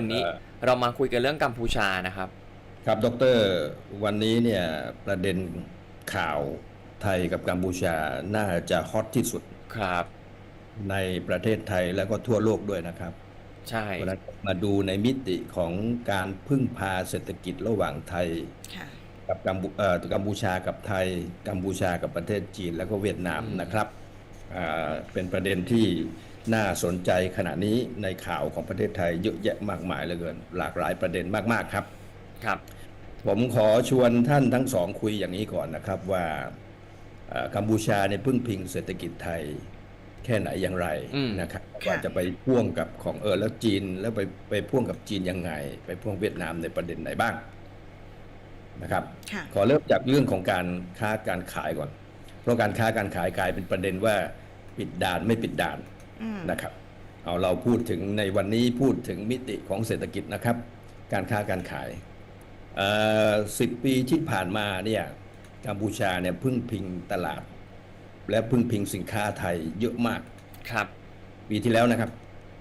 วันนี้เอ่อเรามาคุยกันเรื่องกัมพูชานะครับ ครับดรวันนี้เนี่ยประเด็นข่าวไทยกับกัมพูชาน่าจะฮอตที่สุดครับในประเทศไทยแล้วก็ทั่วโลกด้วยนะครับ ใช่เพราะฉะนั้นมาดูในมิติของการพึ่งพาเศรษฐกิจระหว่างไทยค่ะกับกัมพูเอ่อกัมพูชากับไทย กัมพูชากับประเทศจีนแล้วก็เวียดนามนะครับอ่าเป็นประเด็นที่ น่าสนใจขณะนี้ในข่าวของประเทศไทยเยอะแยะมากมายเหลือเกิน หลากหลายประเด็นมากๆครับครับ ผมขอชวนท่านทั้งสองคุยอย่างนี้ก่อนนะครับว่าเอ่อกัมพูชาเนี่ยพึ่งพิงเศรษฐกิจไทยแค่ไหนอย่างไรอืมนะครับค่ะว่าจะไปพ่วงกับของเออแล้วจีนแล้วไปไปพ่วงกับจีนยังไง ไปพ่วงเวียดนามในประเด็นไหนบ้างนะครับค่ะขอเริ่มจากเรื่องของการค้าการขายก่อน เพราะการค้าการขายกลายเป็นประเด็นว่าปิดด่านไม่ปิดด่านอืม นะครับเอาเราพูดถึงในวันนี้พูดถึงมิติของเศรษฐกิจนะครับ การค้าการขายสิบปีที่ผ่านมาเนี่ยกัมพูชาเนี่ยพึ่งพิงตลาด และพึ่งพิงสินค้าไทยเยอะมากครับ ปีที่แล้วนะครับ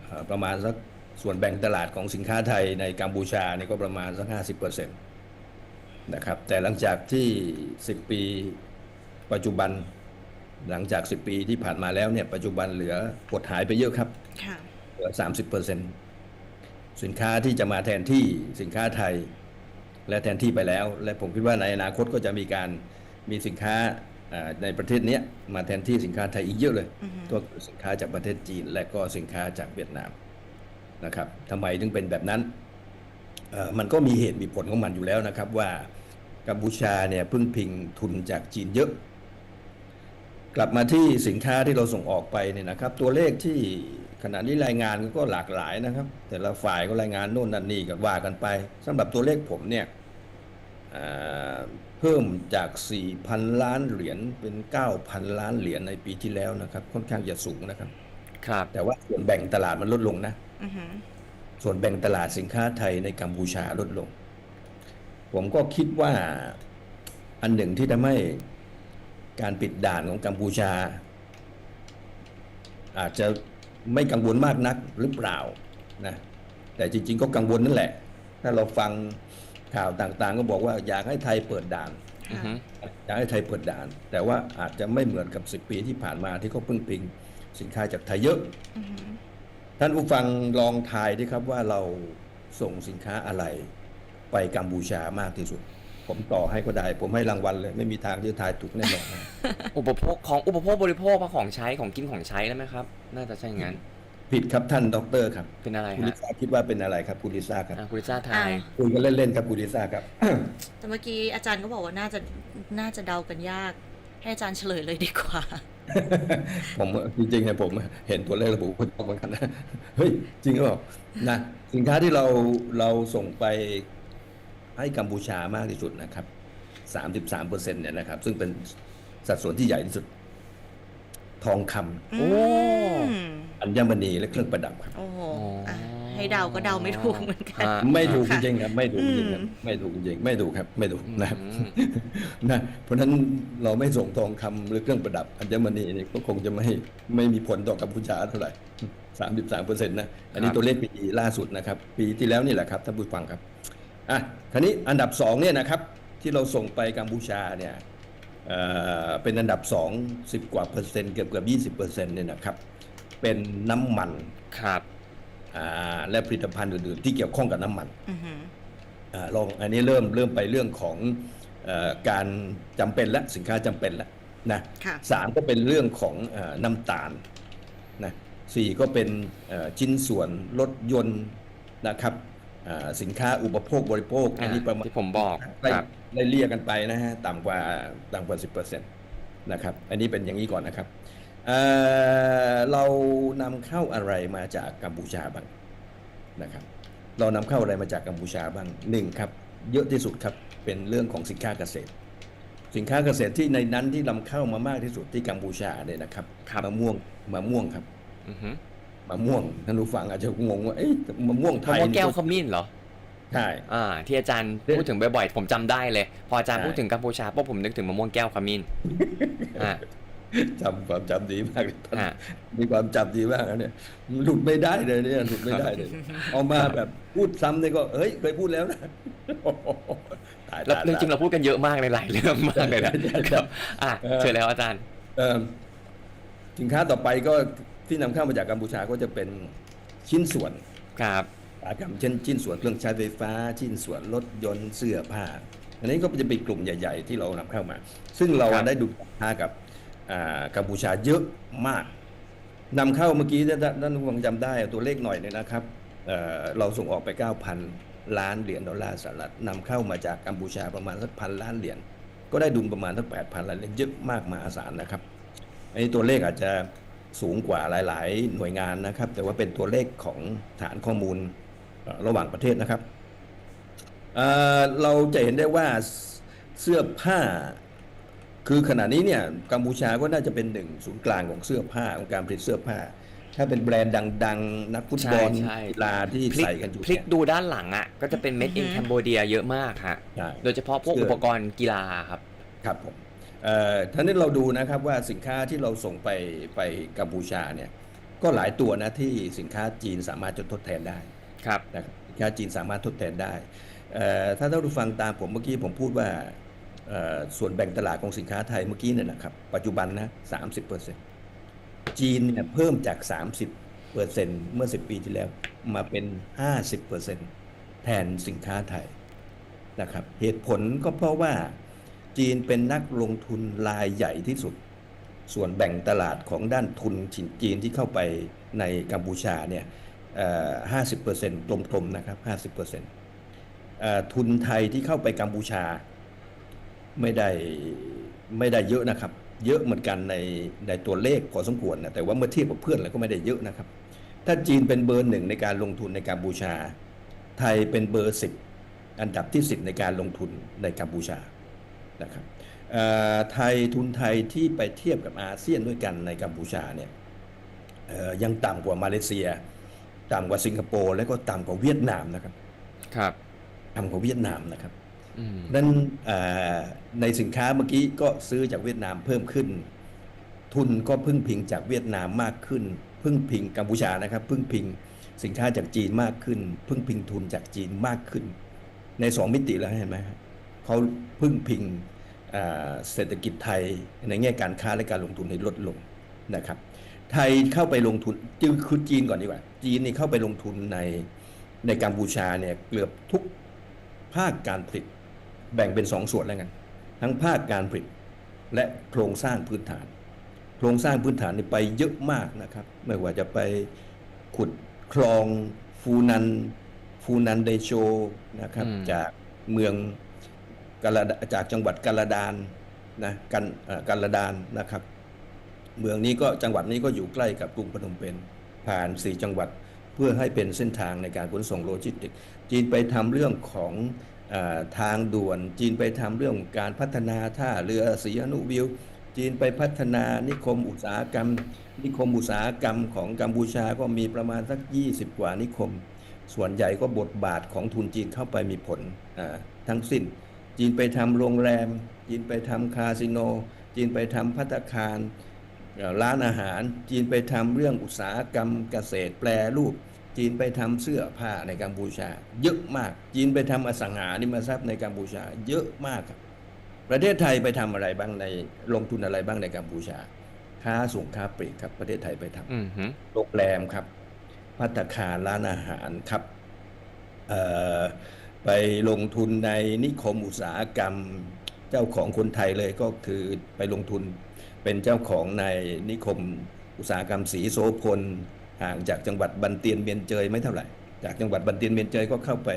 เอ่อประมาณสักส่วนแบ่งตลาดของสินค้าไทยในกัมพูชาเนี่ยก็ประมาณสักห้าสิบเปอร์เซ็นต์นะครับแต่หลังจากที่ 10 ปีปัจจุบัน หลังจาก 10 ปีที่ผ่านมาแล้วเนี่ยปัจจุบันเหลือหดหายไปเยอะครับค่ะเหลือสามสิบเปอร์เซ็นสินค้าที่จะมาแทนที่สินค้าไทย และแทนที่ไปแล้ว และผมคิดว่าในอนาคตก็จะมีการมีสินค้าอ่าในประเทศเนี้ยมาแทนที่สินค้าไทยอีกเยอะเลยอือฮึตัวคือสินค้าจากประเทศจีน และก็สินค้าจากเวียดนามนะครับทำไมถึงเป็นแบบนั้นเอ่อมันก็มีเหตุมีผลของมันอยู่แล้วนะครับว่ากัมพูชาเนี่ยพึ่งพิงทุนจากจีนเยอะ กลับมาที่สินค้าที่เราส่งออกไปเนี่ยนะครับ ตัวเลขที่ขณะนี้รายงานก็หลากหลายนะครับ แต่ละฝ่ายก็รายงานโน่นนั่นนี่กันว่ากันไปสำหรับตัวเลขผมเนี่ยอ่าเพิ่มจาก 4,000 ล้านเหรียญเป็น 9,000 ล้านเหรียญในปีที่แล้วนะครับ ค่อนข้างจะสูงนะครับ ครับ แต่ว่าส่วนแบ่งตลาดมันลดลงนะอือหือส่วนแบ่งตลาดสินค้าไทยในกัมพูชาลดลง ผมก็คิดว่าอันหนึ่งที่ทำให้ การปิดด่านของกัมพูชา อาจจะไม่กังวลมากนักหรือเปล่านะแต่จริง ๆ ก็กังวลนั่นแหละ ถ้าเราฟังข่าวต่างๆ ก็บอกว่าอยากให้ไทยเปิดด่านอือฮึอยากให้ไทยเปิดด่าน แต่ว่าอาจจะไม่เหมือนกับ10ปีที่ผ่านมาที่เขาพึ่งพิงสินค้าจากไทยเยอะอือหือท่านผู้ฟังลองทายดิครับว่าเราส่งสินค้าอะไรไปกัมพูชามากที่สุด ผมต่อให้ก็ได้ ผมให้รางวัลเลย ไม่มีทางที่จะทายถูกแน่นอนนะอุปโภคของอุปโภคบริโภคของใช้ของกินของใช้แล้วไหมครับ น่าจะใช่งั้น ผิดครับท่านด็อกเตอร์ครับ เป็นอะไรคุณลิฮะซ่าคิดว่าเป็นอะไรครับคุณลิซ่าครับอะคุณลิซ่าไทยคุยกันเล่นๆครับคุณลิซ่าครับ แต่เมื่อกี้อาจารย์ก็บอกว่าน่าจะน่าจะเดากันยาก ให้อาจารย์เฉลยเลยดีกว่าผมจริงๆเนี่ยผมเห็นตัวเลขระบุคนบอกเหมือนกันนะเฮ้ยจริงหรือเปล่านะสินค้าที่เราเราส่งไป ให้กัมพูชามากที่สุดนะครับสามสิบสามเปอร์เซ็นต์เนี่ยนะครับ ซึ่งเป็นสัดส่วนที่ใหญ่ที่สุด ทองคำโอ้อืมอัญมณีและเครื่องประดับครับ โอ้โหอ๋ออะให้เดาก็เดาไม่ถูกเหมือนกันฮะไม่ถูกจค่ะริงๆครับ ไม่ถูกจริงๆครับอืมไม่ถูกจริงๆไม่ถูกครับ ไม่ถูกนะครับอืมนะเพราะฉะนั้นเราไม่ส่งทองคำหรือเครื่องประดับอัญมณีนี่ก็คงจะไม่ไม่มีผลต่อกัมพูชาเท่าไหร่สามสิบสามเปอร์เซ็นต์นะ อันนี้ครับ ตัวเลขปีล่าสุดนะครับ ปีที่แล้วนี่แหละครับท่านผู้ฟังครับ อะคราวนี้อันดับสองเนี่ยนะครับที่เราส่งไปกัมพูชาเนี่ยเอ่อเป็นอันดับสองสิบกว่าเปอร์เซ็นต์เกือบเกือบยี่สิบเปอร์เซ็นต์เนี่ยนะครับ เป็นน้ำมันครับอ่าและผลิตภัณฑ์อื่นๆที่เกี่ยวข้องกับน้ำมันอือหืออาลองอันนี้เริ่มเริ่มไปเรื่องของเออการจำเป็นและสินค้าจำเป็นแล้วนะค่ะสามก็เป็นเรื่องของเออน้ำตาลนะสี่ก็เป็นเอ่อชิ้นส่วนรถยนต์นะครับอ่า สินค้าอุปโภคบริโภคอันนี้ประมาณที่ผมบอกไล่ครับไล่เรียกกันไปนะฮะต่ำกว่าต่ำกว่าสิบเปอร์เซ็นต์นะครับอันนี้เป็นอย่างนี้ก่อนนะครับเอ่อเรานำเข้าอะไรมาจากกัมพูชาบ้างนะครับ เรานำเข้าอะไรมาจากกัมพูชาบ้างหนึ่งครับ เยอะที่สุดครับเป็นเรื่องของสินค้าเกษตร สินค้าเกษตรที่ในนั้นที่นำเข้ามามากที่สุดที่กัมพูชาเนี่ยนะครับครับมะม่วงมะม่วงครับอือฮึ มะม่วงท่านผู้ฟังอาจจะงงว่าเอ๊ะมะม่วงไทมะยม่วงแก้วนี่ขมิ้นเหรอใช่ อ่าที่อาจารย์พูดถึงบ่อยๆผมจำได้เลย พออาจารย์ใช่ พูดถึงกัมพูชาปุ๊บผมนึกถึงมะม่วงแก้วขมิ้นอ่าจำความจำดีมากเลยท่านฮะมีความจำดีมากนะเนี่ยหลุดไม่ได้เลยเนี่ยหลุดไม่ได้เลยเอามาแบบพูดซ้ำเนี่ยก็เฮ้ยเคยพูดแล้วนะตายแล้วตายจริงๆตาย เราพูดกันเยอะมากในหลายเรื่องมากเลยนะใช่ใช่ครับอะเออ เชิญแล้วอาจารย์ เอ่อสินค้าต่อไปก็ ที่นำเข้ามาจากกัมพูชาก็จะเป็นชิ้นส่วนครับอุตสาหกรรมเช่นชิ้นส่วนเครื่องใช้ไฟฟ้า ชิ้นส่วนรถยนต์เสื้อผ้า อันนี้ก็จะเป็นกลุ่มใหญ่ ๆ ที่เรานำเข้ามา ซึ่งเราครับได้ดูค้ากับอ่ากัมพูชาเยอะมากนำเข้าเมื่อกี้ท่านท่านผู้ฟังจำได้ตัวเลขหน่อยเนี่ยนะครับเอ่อเราส่งออกไป 9,000 ล้านเหรียญดอลลาร์สหรัฐนำเข้ามาจากกัมพูชาประมาณสักพันล้านเหรียญก็ได้ดุลประมาณสัก8,000ล้านเหรียญเยอะมากมหาศาลนะครับอันนี้ตัวเลขอาจจะ สูงกว่าหลาย ๆ หน่วยงานนะครับ แต่ว่าเป็นตัวเลขของฐานข้อมูลเอ่อระหว่างประเทศนะครับเอ่อเราจะเห็นได้ว่าเสื้อผ้า คือขณะนี้เนี่ยกัมพูชาก็น่าจะเป็นหนึ่งศูนย์กลางของเสื้อผ้าของการผลิตเสื้อผ้า ถ้าเป็นแบรนด์ดัง ๆ นักฟุตบอลใช่ใช่กีฬาที่พลิกใส่กันอยู่พลิกเนี่ยดูด้านหลังอะก็จะเป็น made in อือฮึ Cambodia เยอะมากฮะใช่โดยเฉพาะพวกเสื้ออุอุปกรณ์กีฬาครับครับผมเอ่อ ท่านี้เราดูนะครับว่าสินค้าที่เราส่งไปไปกัมพูชาเนี่ยก็หลายตัวนะที่สินค้าจีนสามารถจะทดแทนได้ครับนะครับสินค้าจีนสามารถทดแทนได้เอ่อถ้าท่านผู้ฟังตามผมเมื่อกี้ผมพูดว่าเอ่อส่วนแบ่งตลาดของสินค้าไทยเมื่อกี้เนี่ยนะครับ ปัจจุบันนะ30%จีนเนี่ยเพิ่มจาก30%เมื่อ10ปีที่แล้วมาเป็น50%แทนสินค้าไทยนะครับ เหตุผลก็เพราะว่า จีนเป็นนักลงทุนรายใหญ่ที่สุด ส่วนแบ่งตลาดของด้านทุนฉินจีนที่เข้าไปในกัมพูชาเนี่ยห้าสิบเปอร์เซ็นต์กลมๆนะครับห้าสิบเปอร์เซ็นต์ทุนไทยที่เข้าไปกัมพูชาไม่ได้ไม่ได้เยอะนะครับ เยอะเหมือนกันในในตัวเลขพอสมควรนะแต่ว่าเมื่อเทียบกับเพื่อนแล้วก็ไม่ได้เยอะนะครับ ถ้าจีนเป็นเบอร์หนึ่งในการลงทุนในกัมพูชา ไทยเป็นเบอร์สิบอันดับที่10ในการลงทุนในกัมพูชา นะครับเอ่อไทยทุนไทยที่ไปเทียบกับอาเซียนด้วยกันในกัมพูชาเนี่ยเอ่อยังต่ำกว่ามาเลเซีย ต่ำกว่าสิงคโปร์และก็ต่ำกว่าเวียดนามนะครับครับต่ำกว่าเวียดนามนะครับอืมนั้นเอ่อในสินค้าเมื่อกี้ก็ซื้อจากเวียดนามเพิ่มขึ้น ทุนก็พึ่งพิงจากเวียดนามมากขึ้น พึ่งพิงกัมพูชานะครับ พึ่งพิงสินค้าจากจีนมากขึ้น พึ่งพิงทุนจากจีนมากขึ้น ในสองมิติแล้วเห็นไหมครับ เขาพึ่งพิงอ่าเศรษฐกิจไทยในแง่การค้าและการลงทุนให้ลดลงนะครับ ไทยเข้าไปลงทุนจือคือจีนก่อนดีกว่า จีนนี่เข้าไปลงทุนในในกัมพูชาเนี่ยเกือบทุกภาคการผลิตแบ่งเป็นสองส่วนแล้วกันทั้งภาคการผลิตและโครงสร้างพื้นฐาน โครงสร้างพื้นฐานนี่ไปเยอะมากนะครับ ไม่ว่าจะไปขุดคลองฟูนันฟูนันเดโชนะครับอืมจากเมืองกาลาด จากจังหวัดกาลาดานนะกันกาลาดานนะครับ เมืองนี้ก็จังหวัดนี้ก็อยู่ใกล้กับกรุงพนมเปญผ่านสี่จังหวัดเพื่อให้เป็นเส้นทางในการขนส่งโลจิสติก จีนไปทำเรื่องของอทางด่วน จีนไปทำเรื่องการพัฒนาท่าเรือศรีอนุวิว จีนไปพัฒนานิคมอุตสาหกรรม นิคมอุตสาหกรรมของกัมพูชาก็มีประมาณสัก 20 กว่านิคม ส่วนใหญ่ก็บทบาทของทุนจีนเข้าไปมีผลทั้งสิ้น จีนไปทำโรงแรม จีนไปทำคาสิโน จีนไปทำพัตตาคารเอ่อร้านอาหาร จีนไปทำเรื่องอุตสาหกรรมเกษตรแปรรูป จีนไปทำเสื้อผ้าในกัมพูชา เยอะมาก จีนไปทำอสังหาริมทรัพย์ในกัมพูชา เยอะมากครับประเทศไทยไปทำอะไรบ้างในลงทุนอะไรบ้างในกัมพูชา ค้าส่งค้าปลีกครับ ประเทศไทยไปทำอืมฮึโรงแรมครับพัตตาคารร้านอาหารครับเอ่อ ไปลงทุนในนิคมอุตสาหกรรมเจ้าของคนไทยเลยก็คือไปลงทุนเป็นเจ้าของในนิคมอุตสาหกรรมสีโสพลห่างจากจังหวัดบันเตียนเมียนเจยไม่เท่าไหร่ จากจังหวัดบันเตียนเมียนเจยก็เข้าไป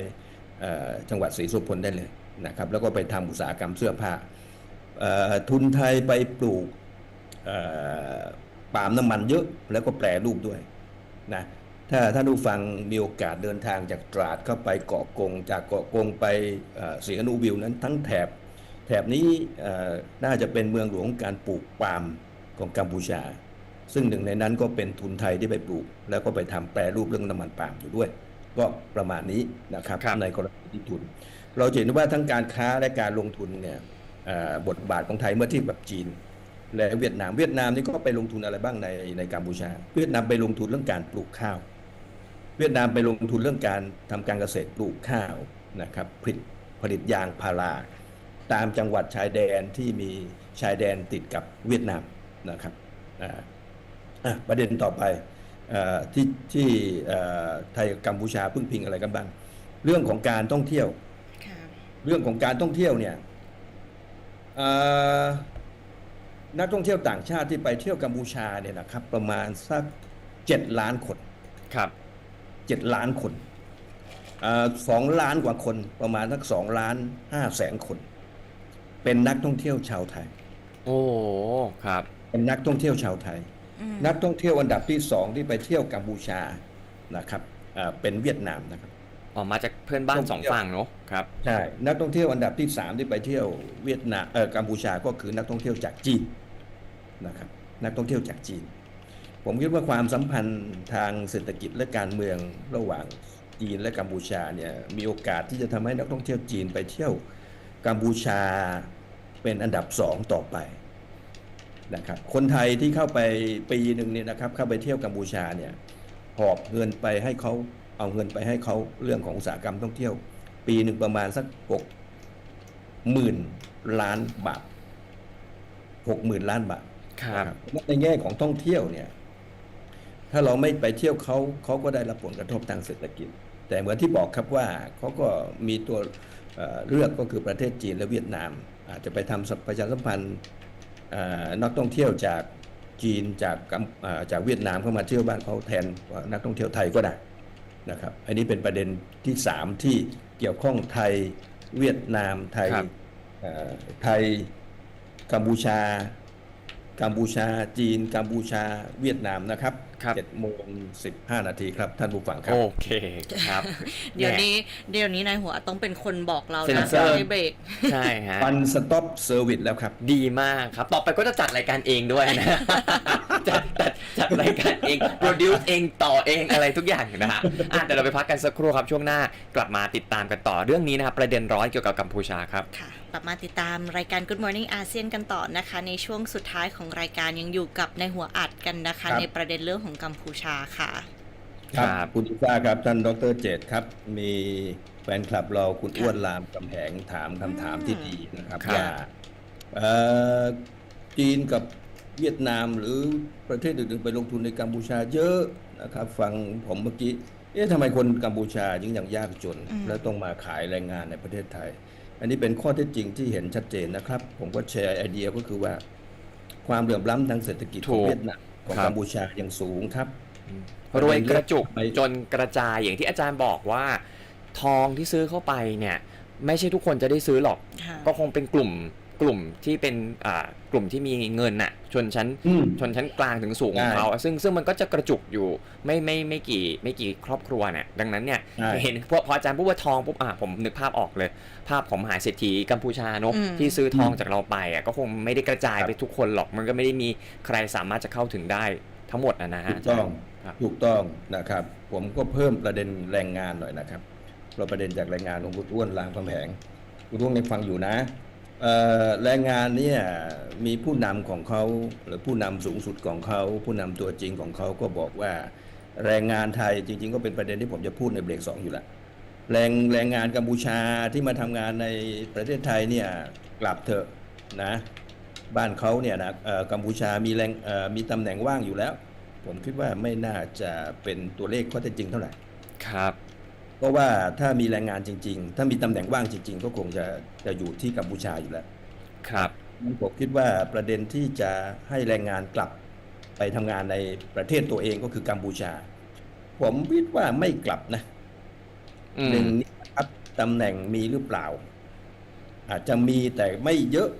จังหวัดสีโสพลได้เลยนะครับแล้วก็ไปทำอุตสาหกรรมเสื้อผ้าทุนไทยไปปลูกเอ่อปาล์มน้ำมันเยอะแล้วก็แปรรูปด้วยนะ ถ้าท่านผู้ฟังมีโอกาสเดินทางจากตราดเข้าไปเกาะกง จากเกาะกงไปเอ่อศรีอนุวิวนั้นทั้งแถบ แถบนี้เอ่อน่าจะเป็นเมืองหลวงการปลูกปาล์มของกัมพูชา ซึ่งหนึ่งในนั้นก็เป็นทุนไทยที่ไปปลูก แล้วก็ไปทำแปรรูปเรื่องน้ำมันปาล์มอยู่ด้วย ก็ประมาณนี้นะครับครับในกรณีที่ทุน เราจะเห็นว่าทั้งการค้าและการลงทุนเนี่ยเอ่อบทบาทของไทยเมื่อเทียบกับจีนและเวียดนามเวียดนามนี่ก็ไปลงทุนอะไรบ้างในในกัมพูชา เวียดนามไปลงทุนเรื่องการปลูกข้าว เวียดนามไปลงทุนเรื่องการทำการเกษตรปลูกข้าวนะครับผลิตผลิตยางพาราตามจังหวัดชายแดนที่มีชายแดนติดกับเวียดนามนะครับอ่าอะประเด็นต่อไปเอ่อที่ที่เอ่อไทยกับกัมพูชาพึ่งพิงอะไรกันบ้างเรื่องของการท่องเที่ยวค่ะเรื่องของการท่องเที่ยวเนี่ยเอ่อนักท่องเที่ยวต่างชาติที่ไปเที่ยวกัมพูชาเนี่ยนะครับประมาณสักเจ็ดล้านคนครับ เจ็ดล้านคนสองล้านกว่าคนประมาณสักสองล้านห้าแสนคน เป็นนักท่องเที่ยวชาวไทย โอ้ครับ เป็นนักท่องเที่ยวชาวไทยอืมนักท่องเที่ยวอันดับที่สองที่ไปเที่ยวกัมพูชานะครับอ่าเป็นเวียดนามนะครับออกมาจากเพื่อนบ้านสองฝั่งเนาะครับใช่นักท่องเที่ยวอันดับที่สามที่ไปเที่ยวเวียดนามเออกัมพูชาก็คือนักท่องเที่ยวจากจีนนะครับ นักท่องเที่ยวจากจีน ผมคิดว่าความสัมพันธ์ทางเศรษฐกิจและการเมืองระหว่างจีนและกัมพูชาเนี่ยมีโอกาสที่จะทำให้นักท่องเที่ยวจีนไปเที่ยวกัมพูชาเป็นอันดับสองต่อไปนะครับคนไทยที่เข้าไปปีหนึ่งเนี่ยนะครับเข้าไปเที่ยวกัมพูชาเนี่ยหอบเงินไปให้เขาเอาเงินไปให้เขาเรื่องของอุตสาหกรรมท่องเที่ยว ปีหนึ่งประมาณสักหกหมื่นล้านบาทหกหมื่นล้านบาทครับนะครับในแง่ของท่องเที่ยวเนี่ย ถ้าเราไม่ไปเที่ยวเขาเขาก็ได้รับผลกระทบทางเศรษฐกิจ แต่เหมือนที่บอกครับว่าเขาก็มีตัวเอ่อเลือกก็คือประเทศจีนและเวียดนาม อาจจะไปทำประชาสัมพันธ์เอ่อนักท่องเที่ยวจากจีนจากกัมเอ่อจากเวียดนามเข้ามาเที่ยวบ้านเขาแทนนักท่องเที่ยวไทยก็ได้นะครับอันนี้เป็นประเด็นที่สามที่เกี่ยวข้องไทยเวียดนามไทยครับเอ่อไทยกัมพูชา กัมพูชา จีน กัมพูชา เวียดนามนะครับ ครับ เจ็ดโมงสิบห้านาทีครับ ท่านผู้ฟังครับ โอเคครับ เดี๋ยวแหม่นี้เดี๋ยวนี้นายหัวต้องเป็นคนบอกเราเซ็นนะเซอร์ให้เบรก ใช่ฮะวันสต็อปเซอร์วิสแล้วครับ ดีมากครับ ต่อไปก็จะจัดรายการเองด้วยนะ จัดจัดจัดรายการเองโปรดิวซ์เองต่อเองอะไรทุกอย่างนะฮะอะเดี๋ยวเราไปพักกันสักครู่ครับช่วงหน้ากลับมาติดตามกันต่อเรื่องนี้นะครับประเด็นร้อนเกี่ยวกับกัมพูชาครับ ค่ะกลับมาติดตามรายการ Good Morning อาเซียนกันต่อนะคะ ในช่วงสุดท้ายของรายการยังอยู่กับในหัวอัดกันนะคะ ครับ ในประเด็นเรื่องของกัมพูชาค่ะ ครับคุณอิซ่าครับท่านดรเจตครับ มีแฟนคลับเราคุณอ้วนรามกำแหงถามคำถามที่ดีนะครับครับว่าเอ่อจีนกับเวียดนามหรือประเทศอื่นๆไปลงทุนในกัมพูชาเยอะนะครับ ฟังผมเมื่อกี้เอ๊ะทำไมคนกัมพูชาจึงยังยากจนอืมแล้วต้องมาขายแรงงานในประเทศไทย อันนี้เป็นข้อเท็จจริงที่เห็นชัดเจนนะครับ ผมก็แชร์ไอเดียก็คือว่า ความเหลื่อมล้ำทางเศรษฐกิจของถูกเวียดนาม ของครับกัมพูชายังสูงครับรวยกระจุกไปจนกระจายอย่างที่อาจารย์บอกว่า ทองที่ซื้อเข้าไปเนี่ย ไม่ใช่ทุกคนจะได้ซื้อหรอกค่ะก็คงเป็นกลุ่ม กลุ่มที่เป็นอ่ากลุ่มที่มีเงินน่ะชนชั้นอืมชนชั้นกลางถึงสูงของใช่เขาซึ่งซึ่งมันก็จะกระจุกอยู่ไม่ไม่ไม่กี่ไม่กี่ครอบครัวเนี่ยดังนั้นเนี่ยใช่เห็นพอพออาจารย์พูดว่าทองปุ๊บอะผมนึกภาพออกเลย ภาพของมหาเศรษฐีกัมพูชาเนอะอืมที่ซื้อทองจากเราไปอะก็คงไม่ได้กระจายครับไปทุกคนหรอกมันก็ไม่ได้มีใครสามารถจะเข้าถึงได้ทั้งหมดนะนะฮะถูกต้องครับถูกต้องนะครับ ผมก็เพิ่มประเด็นแรงงานหน่อยนะครับเราประเด็นจากแรงงานของคุณอ้วนรามคำแหงคุณอ้วนยังฟังอยู่นะเอ่อ แรงงานเนี่ยมีผู้นำของเขาหรือผู้นำสูงสุดของเขา ผู้นำตัวจริงของเขาก็บอกว่า แรงงานไทยจริง ๆ ก็เป็นประเด็นที่ผมจะพูดในเบรกสองอยู่ล้วแรงแรงงานกัมพูชาที่มาทำงานในประเทศไทยเนี่ยกลับเถอะนะบ้านเขาเนี่ยนะกัมพูชามีแรงมีตำแหน่งว่างอยู่แล้ว ผมคิดว่าไม่น่าจะเป็นตัวเลขข้อเท็จจริงเท่าไหร่ครับ เพราะว่าถ้ามีแรงงานจริง ๆ ถ้ามีตำแหน่งว่างจริง ๆ ก็คงจะจะอยู่ที่กัมพูชาอยู่แล้ว ครับผมคิดว่าประเด็นที่จะให้แรงงานกลับไปทำงานในประเทศตัวเองก็คือกัมพูชา ผมคิดว่าไม่กลับนะอืมหนึ่งนี่นะครับตำแหน่งมีหรือเปล่า อาจจะมีแต่ไม่เยอะ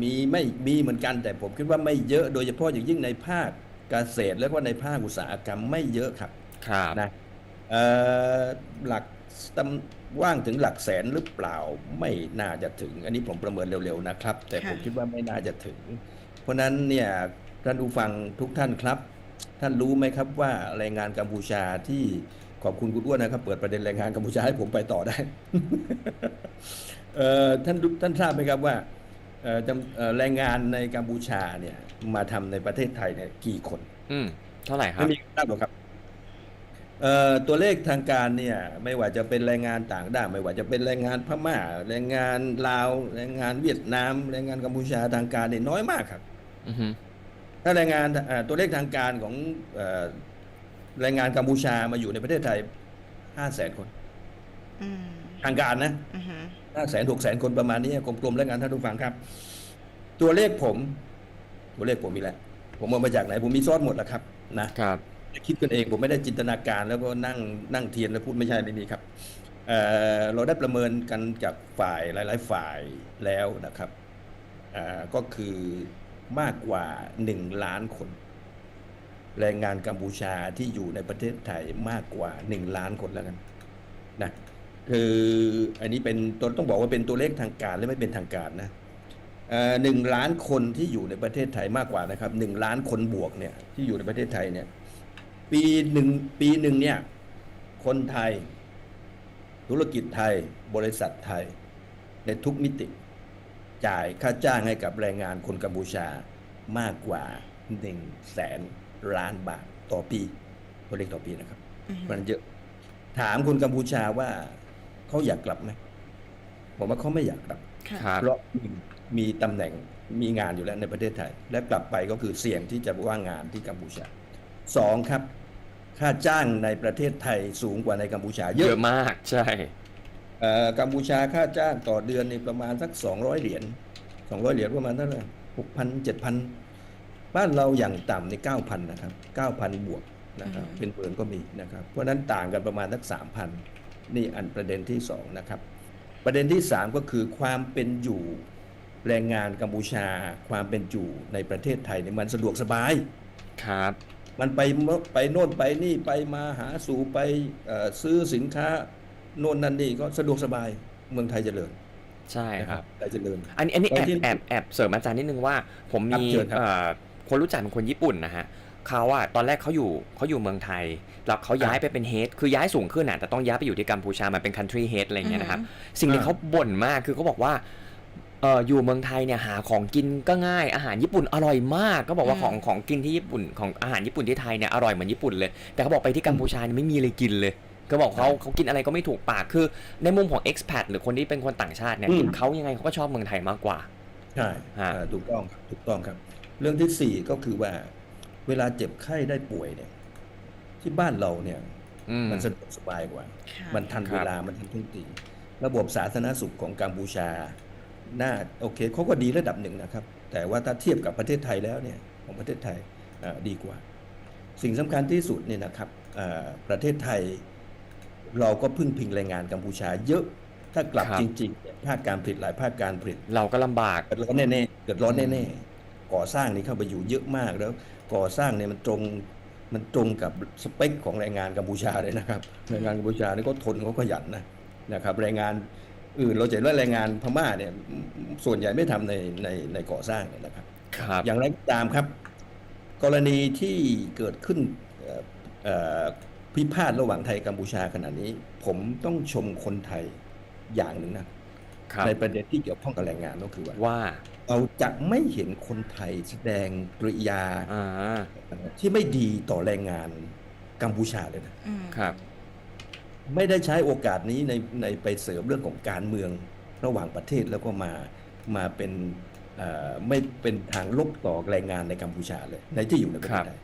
มีไม่มีเหมือนกัน แต่ผมคิดว่าไม่เยอะโดยเฉพาะอย่างยิ่งในภาคเกษตร แล้วก็ในภาคอุตสาหกรรมไม่เยอะครับครับนะเอ่อ หลักตำว่างถึงหลักแสนหรือเปล่าไม่น่าจะถึง อันนี้ผมประเมินเร็วๆนะครับ แต่ผมค่ะคิดว่าไม่น่าจะถึง เพราะฉะนั้นเนี่ยท่านผู้ฟังทุกท่านครับ ท่านรู้ไหมครับว่าแรงงานกัมพูชาที่ขอบคุณคุณอ้วนนะครับ เปิดประเด็นแรงงานกัมพูชาให้ผมไปต่อได้เอ่อท่านรู้ท่านทราบไหมครับว่าเอ่อจำเอ่อแรงงานในกัมพูชาเนี่ยมาทำในประเทศไทยเนี่ยกี่คน อืมเท่าไหร่ครัไม่บมีทราบหรอกครับเอ่อ ตัวเลขทางการเนี่ยไม่ว่าจะเป็นแรงงานต่างด้าวไม่ว่าจะเป็นแรงงานพม่า แรงงานลาว แรงงานเวียดนาม แรงงานกัมพูชาทางการเนี่ยน้อยมากครับอือฮึถ้าแรงงานเอ่อตัวเลขทางการของเอ่อแรงงานกัมพูชามาอยู่ในประเทศไทยห้าแสนคนอืมทางการนะอือหือห้าแสนหกแสนคนประมาณนี้กลมๆแล้วกันท่านผู้ฟังครับ ตัวเลขผม ตัวเลขผมมีแหละผมเอามาจากไหนผมมีซอสหมดแล้วครับ นะครับ คิดกันเองผมไม่ได้จินตนาการแล้วก็นั่งนั่งเทียนแล้วพูดไม่ใช่ไม่มีครับเเราได้ประเมินกันจากฝ่ายหลาย ๆ ฝ่ายแล้วนะครับก็คือมากกว่าหนึ่งล้านคน แรงงานกัมพูชาที่อยู่ในประเทศไทยมากกว่าหนึ่งล้านคนแล้วกันนะคืออันนี้เป็นตัวต้องบอกว่าเป็นตัวเลขทางการและไม่เป็นทางการนะหนึ่งล้านคนที่อยู่ในประเทศไทยมากกว่านะครับหนึ่งล้านคนบวกเนี่ยที่อยู่ในประเทศไทยเนี่ย ปีหนึ่งปีหนึ่งเนี่ย คนไทย ธุรกิจไทย บริษัทไทย ในทุกมิติ จ่ายค่าจ้างให้กับแรงงานคนกัมพูชามากกว่าหนึ่งแสนล้านบาทต่อปีตัวเลขต่อปีนะครับอือหือมันเยอะ ถามคนกัมพูชาว่าเขาอยากกลับไหมผมว่าเขาไม่อยากกลับค่ะครับเพราะหนึ่งมีตำแหน่งมีงานอยู่แล้วในประเทศไทย และกลับไปก็คือเสี่ยงที่จะว่างงานที่กัมพูชาสองครับ ค่าจ้างในประเทศไทยสูงกว่าในกัมพูชาเยเยอะอะมากใช่ เอ่อกัมพูชาค่าจ้างต่อเดือนนี่ประมาณสัก 200 เหรียญ200 เหรียญประมาณเท่าไหร่6,000 7,000บ้านเราอย่างต่ำใน9,000นะครับ9,000 บวกนะครับอืม เป็นเปินก็มีนะครับเพราะฉะนั้นต่างกันประมาณสัก3,000 นี่อันประเด็นที่2นะครับ ประเด็นที่ 3 ก็คือความเป็นอยู่แรงงานกัมพูชา ความเป็นอยู่ในประเทศไทยเนี่ยมันสะดวกสบาย ครับ มันไปเมื่อไปโน่นไปนี่ไปมาหาสู่ไปเอ่อซื้อสินค้าโน่นนั่นนี่ก็สะดวกสบายเมืองไทยเจริญใช่ครับไทยเจริญอันนี้อันนี้ไปแอบที่แอบแอบเสริมอาจารย์นิดนึงว่า ผมมีครับเชิญครับเอ่อคนรู้จักเป็นคนญี่ปุ่นนะฮะเขาอะตอนแรกเขาอยู่เขาอยู่เมืองไทย แล้วเขาย้ายไปเป็นเฮดคือย้ายสูงขึ้นอะแต่ต้องย้ายไปอยู่ที่กัมพูชามาเป็นคันทรีเฮดอะไรอย่างเงี้ยนะครับ สิ่งที่เขาบ่นมากคือเขาบอกว่า เอออยู่เมืองไทยเนี่ยหาของกินก็ง่ายอาหารญี่ปุ่นอร่อยมากก็บอกว่าอืมของของกินที่ญี่ปุ่นของอาหารญี่ปุ่นที่ไทยเนี่ยอร่อยเหมือนญี่ปุ่นเลย แต่เขาบอกไปที่กัมพูชาเนี่ยไม่มีเลยกินเลย ก็บอกเขาเขากินอะไรก็ไม่ถูกปากคือในมุมของ expat หรือคนที่เป็นคนต่างชาติเนี่ยอืมเขายังไงเขาก็ชอบเมืองไทยมากกว่าใช่ฮะอ่าถูกต้องครับถูกต้องครับ เรื่องที่สี่ก็คือว่า เวลาเจ็บไข้ได้ป่วยเนี่ย ที่บ้านเราเนี่ยอืมมันสะดวกสบายกว่าค่ะมันทันครับเวลามันทันท่วงทีระบบสาธารณสุขของกัมพูชา น่าโอเคเขาก็ดีระดับหนึ่งนะครับ แต่ว่าถ้าเทียบกับประเทศไทยแล้วเนี่ยของประเทศไทยอ่าดีกว่า สิ่งสำคัญที่สุดเนี่ยนะครับอ่าประเทศไทยเราก็พึ่งพิงแรงงานกัมพูชาเยอะถ้ากลับครับจริงๆเนี่ยภาคการผลิตหลายภาคการผลิต เราก็ลำบากเกิดร้อนแน่ๆเกิดร้อนแน่ๆก่อสร้างนี่เข้าไปอยู่เยอะมากแล้ว ก่อสร้างเนี่ยมันตรงมันตรงกับสเปคของแรงงานกัมพูชาเลยนะครับแรงงานกัมพูชานี่ก็ทนเขาขยันนะนะครับแรงงาน อื่นเราจะเห็นว่าแรงงานพม่าเนี่ยส่วนใหญ่ไม่ทำในในในก่อสร้างเนี่ยนะครับครับ อย่างไรก็ตามครับ กรณีที่เกิดขึ้นเอ่อเอ่อพิพาทระหว่างไทยกัมพูชาขณะนี้ ผมต้องชมคนไทยอย่างหนึ่งนะครับในประเด็นที่เกี่ยวข้องกับแรงงานก็คือว่าว่าเราจะไม่เห็นคนไทยแสดงกริยาอ่าที่ไม่ดีต่อแรงงานกัมพูชาเลยนะอืมครับ ไม่ได้ใช้โอกาสนี้ในในไปเสริมเรื่องของการเมืองระหว่างประเทศแล้วก็มามาเป็นเอ่อไม่เป็นทางลบต่อแรงงานในกัมพูชาเลย ในที่อยู่ในประเทศไทย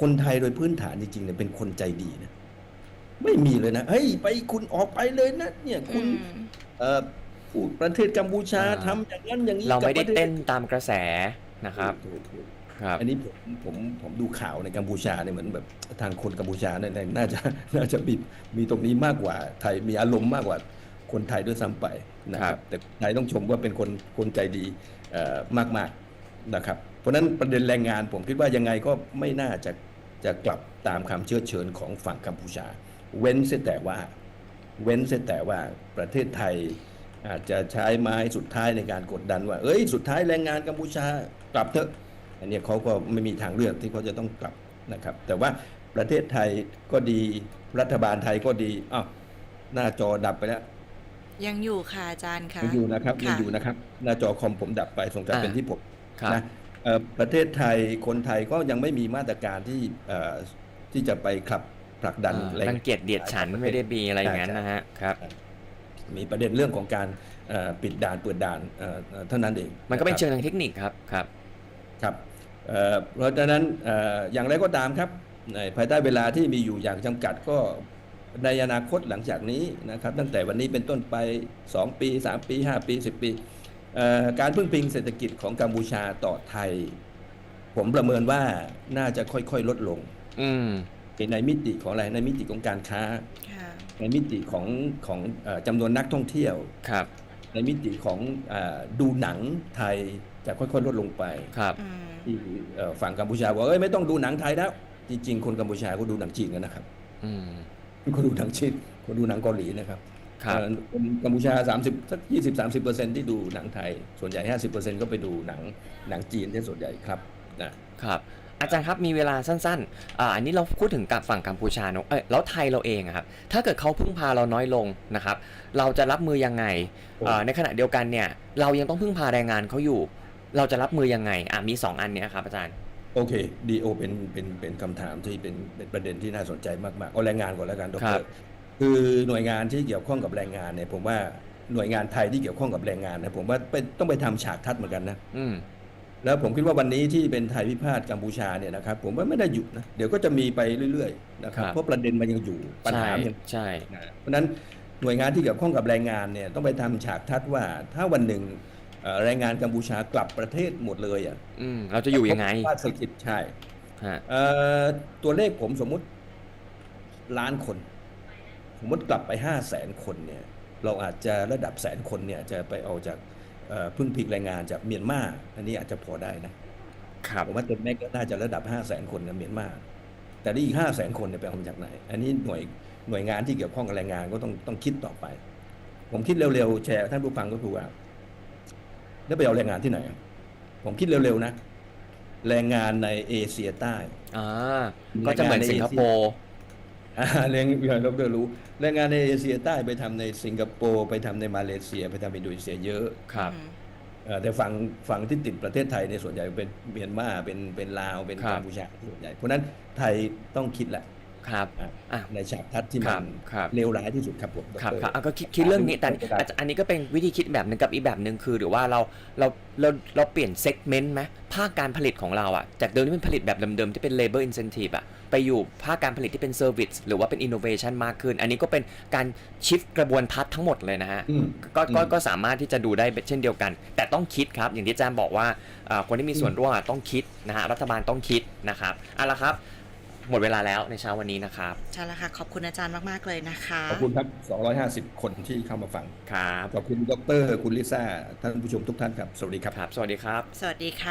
คนไทยโดยพื้นฐานจริงๆเนี่ยเป็นคนใจดีนะไม่มีเลยนะเฮ้ยไปคุณออกไปเลยนะเนี่ยอืคุณมเอ่อผู้ประเทศกัมพูชาอ่าทำอย่างนั้นอย่างนี้เราไม่ได้กับประทศเต้นตามกระแสนะครับถูกถูก ครับ อันนี้ผมผมผมดูข่าวในกัมพูชาเนี่ยเหมือนแบบทางคนกัมพูชาเนี่ยน่าจะน่าจะมีมีตรงนี้มากกว่าไทยมีอารมณ์มากกว่าคนไทยด้วยซ้ำไปนะคครัรับ บ แต่ไทยต้องชมว่าเป็นคนคนใจดีเอ่อมากๆนะครับ เพราะฉะนั้นประเด็นแรงงานผมคิดว่ายังไงก็ไม่น่าจะจะกลับตามคำเชื้อเชิญของฝั่งกัมพูชา เว้นเสียแต่ว่า เว้นเสียแต่ว่าประเทศไทยอาจจะใช้ไม้สุดท้ายในการกดดันว่า เอ้ยสุดท้ายแรงงานกัมพูชากลับเถอะ อันเนี้ยเขาก็ไม่มีทางเลือกที่เขาจะต้องกลับนะครับ แต่ว่าประเทศไทยก็ดีรัฐบาลไทยก็ดีอ้าวหน้าจอดับไปแล้ว ยังอยู่ค่ะอาจารย์คะยังอยู่นะครับค่ะยังอยู่นะครับ หน้าจอคอมผมดับไปสงสัยอ่าเป็นที่ผมครับนะเอ่อประเทศไทยคนไทยก็ยังไม่มีมาตรการที่เอ่อที่จะไปขับผลักดันอ่าแรงรังเกียจเดียดฉันไม่ได้มีอะไรอย่างนั้นนะฮะครับ มีประเด็นเรื่องของการเอ่อปิดด่านเปิดด่านเอ่อเอ่อเท่านั้นเอง มันก็เป็นนะครับเชิงทางเทคนิคครับครับ ครับ เอ่อเพราะฉะนั้นเอ่ออย่างไรก็ตามครับในภายใต้เวลาที่มีอยู่อย่างจำกัดก็ในอนาคตหลังจากนี้นะครับตั้งแต่วันนี้เป็นต้นไป 2 ปี 3 ปี 5 ปี 10 ปีเอ่อการพึ่งพิงเศรษฐกิจของกัมพูชาต่อไทย ผมประเมินว่าน่าจะค่อยๆ ลดลงอืมในมิติของอะไรในมิติของการค้าค่ะในมิติของของเอ่อจำนวนนักท่องเที่ยวครับในมิติของเออดูหนังไทย จะค่อยๆลดลงไปครับอืมที่เอ่อฝั่งกัมพูชาบอกเอ้ยไม่ต้องดูหนังไทยแล้ว จริงๆ คนกัมพูชาก็ดูหนังจีนกันนะครับอืมก็ดูหนังจีนก็ดูหนังเกาหลีนะครับครับเอ่อคนกัมพูชา 30สัก20 30เปอร์เซ็นที่ดูหนังไทย ส่วนใหญ่ 50เปอร์เซ็นก็ไปดูหนังหนังจีนที่ส่วนใหญ่ครับนะครับ อาจารย์ครับมีเวลาสั้นๆอ่าอันนี้เราพูดถึงกับฝั่งกัมพูชาเนอะเอ้ยแล้วไทยเราเองอะครับ ถ้าเกิดเขาพึ่งพาเราน้อยลงนะครับ เราจะรับมือยังไงอ่าในขณะเดียวกันเนี่ย เรายังต้องพึ่งพาแรงงานเขาอยู่ เราจะรับมือยังไงอะมีสองอันเนี้ยครับอาจารย์โอเคดีโอเป็นเป็นเป็นคำถามที่เป็นเป็นประเด็นที่น่าสนใจมากๆเอาแรงงานก่อนแล้วกันดครัรบคือหน่วยงานที่เกี่ยวข้องกับแรงงานเนี่ยผมว่าหน่วยงานไทยที่เกี่ยวข้องกับแรงงานเนี่ยผมว่าเป็นต้องไปทำฉากทัดเหมือนกันนะอืมแล้วผมคิดว่าวันนี้ที่เป็นไทยพิพาทกัมพูชาเนี่ยนะครับผมว่าไม่ได้หยุดนะเดี๋ยวก็จะมีไปเรื่อยๆนะครับครับเพราะประเด็นมันยังอยู่ปัญใช่หามันยังใช่นะเพราะฉะนั้นหน่วยงานที่เกี่ยวข้องกับแรงงานเนี่ยต้องไปทำฉากทัดว่าถ้าวันหนึ่งเอ่อ แรงงานกัมพูชากลับประเทศหมดเลยอะอืมเราจะอยู่ยังไงว่าเศรษฐกิจใช่ฮะเอ่อตัวเลขผมสมมุติล้านคน สมมติกลับไปห้าแสนคนเนี่ยเราอาจจะระดับแสนคนเนี่ยจะไปเอาจากเอ่อพึ่งพิงแรงงานจากเมียนมาอันนี้อาจจะพอได้นะครับผมว่าเต็มแม็กก็น่าจะระดับห้าแสนคนนะเมียนมาแต่นี่อีกห้าแสนคนเนี่ยไปเอามาจากไหน อันนี้หน่วยหน่วยงานที่เกี่ยวข้องกับแรงงานก็ต้องต้องคิดต่อไป ผมคิดเร็วๆแชร์ท่านผู้ฟังก็คือว่า แล้วไปเอาแรงงานที่ไหนอะผมคิดเร็วๆนะ แรงงานในเอเชียใต้อ่าก็จะเหมือนสิงคโปร์อ่าแรงงานเราได้รู้แรงงานในเอเชียใต้ไปทำในสิงคโปร์ไปทำในมาเลเซีย ไปทำอินโดนีเซียเยอะครับอืมเอ่อแต่ฝั่งฝั่งที่ติดประเทศไทยในยส่วนใหญ่เป็นเมียนมาเป็นเป็นลาวเป็นครับกัมพูชาส่วนใหญ่เพราะฉะนั้นไทยต้องคิดแหละ ครับอะอะในฉากทัศน์ที่คมัรับนครับเลวร้ายที่สุดครับผมครับดครับรอะก็คิดคิดเรื่องนี้แต่ไม่ได้อาจจะอันนี้ก็เป็นวิธีคิดแบบหนึ่งกับอีกแบบหนึ่งคือ หรือว่าเราเราเราเราเปลี่ยนเซกเมนต์ไหมภาคการผลิตของเราอะจากเดิมที่เป็นผลิตแบบเดิมๆที่เป็น labor incentive อะไปอยู่ภาคการผลิตที่เป็น service หรือว่าเป็น innovation มากขึ้น อันนี้ก็เป็นการชิฟกระบวนทัศน์ทั้งหมดเลยนะฮะอืมก็ก็อืมก็สามารถที่จะดูได้เช่นเดียวกัน แต่ต้องคิดครับ อย่างที่อาจารย์บอกว่าอ่าคนที่มีส่วนร่วมอะต้องคิดนะฮะรัฐบาลต้องคิดนะครับเอาละครับ หมดเวลาแล้วในเช้าวันนี้นะครับใช่แล้วค่ะ ขอบคุณอาจารย์มาก ๆ เลยนะคะ ขอบคุณครับ 250 คนที่เข้ามาฟัง ครับ ขอบคุณดร คุณลิซ่า ท่านผู้ชมทุกท่านครับ สวัสดีครับ ครับ สวัสดีครับ สวัสดีค่ะ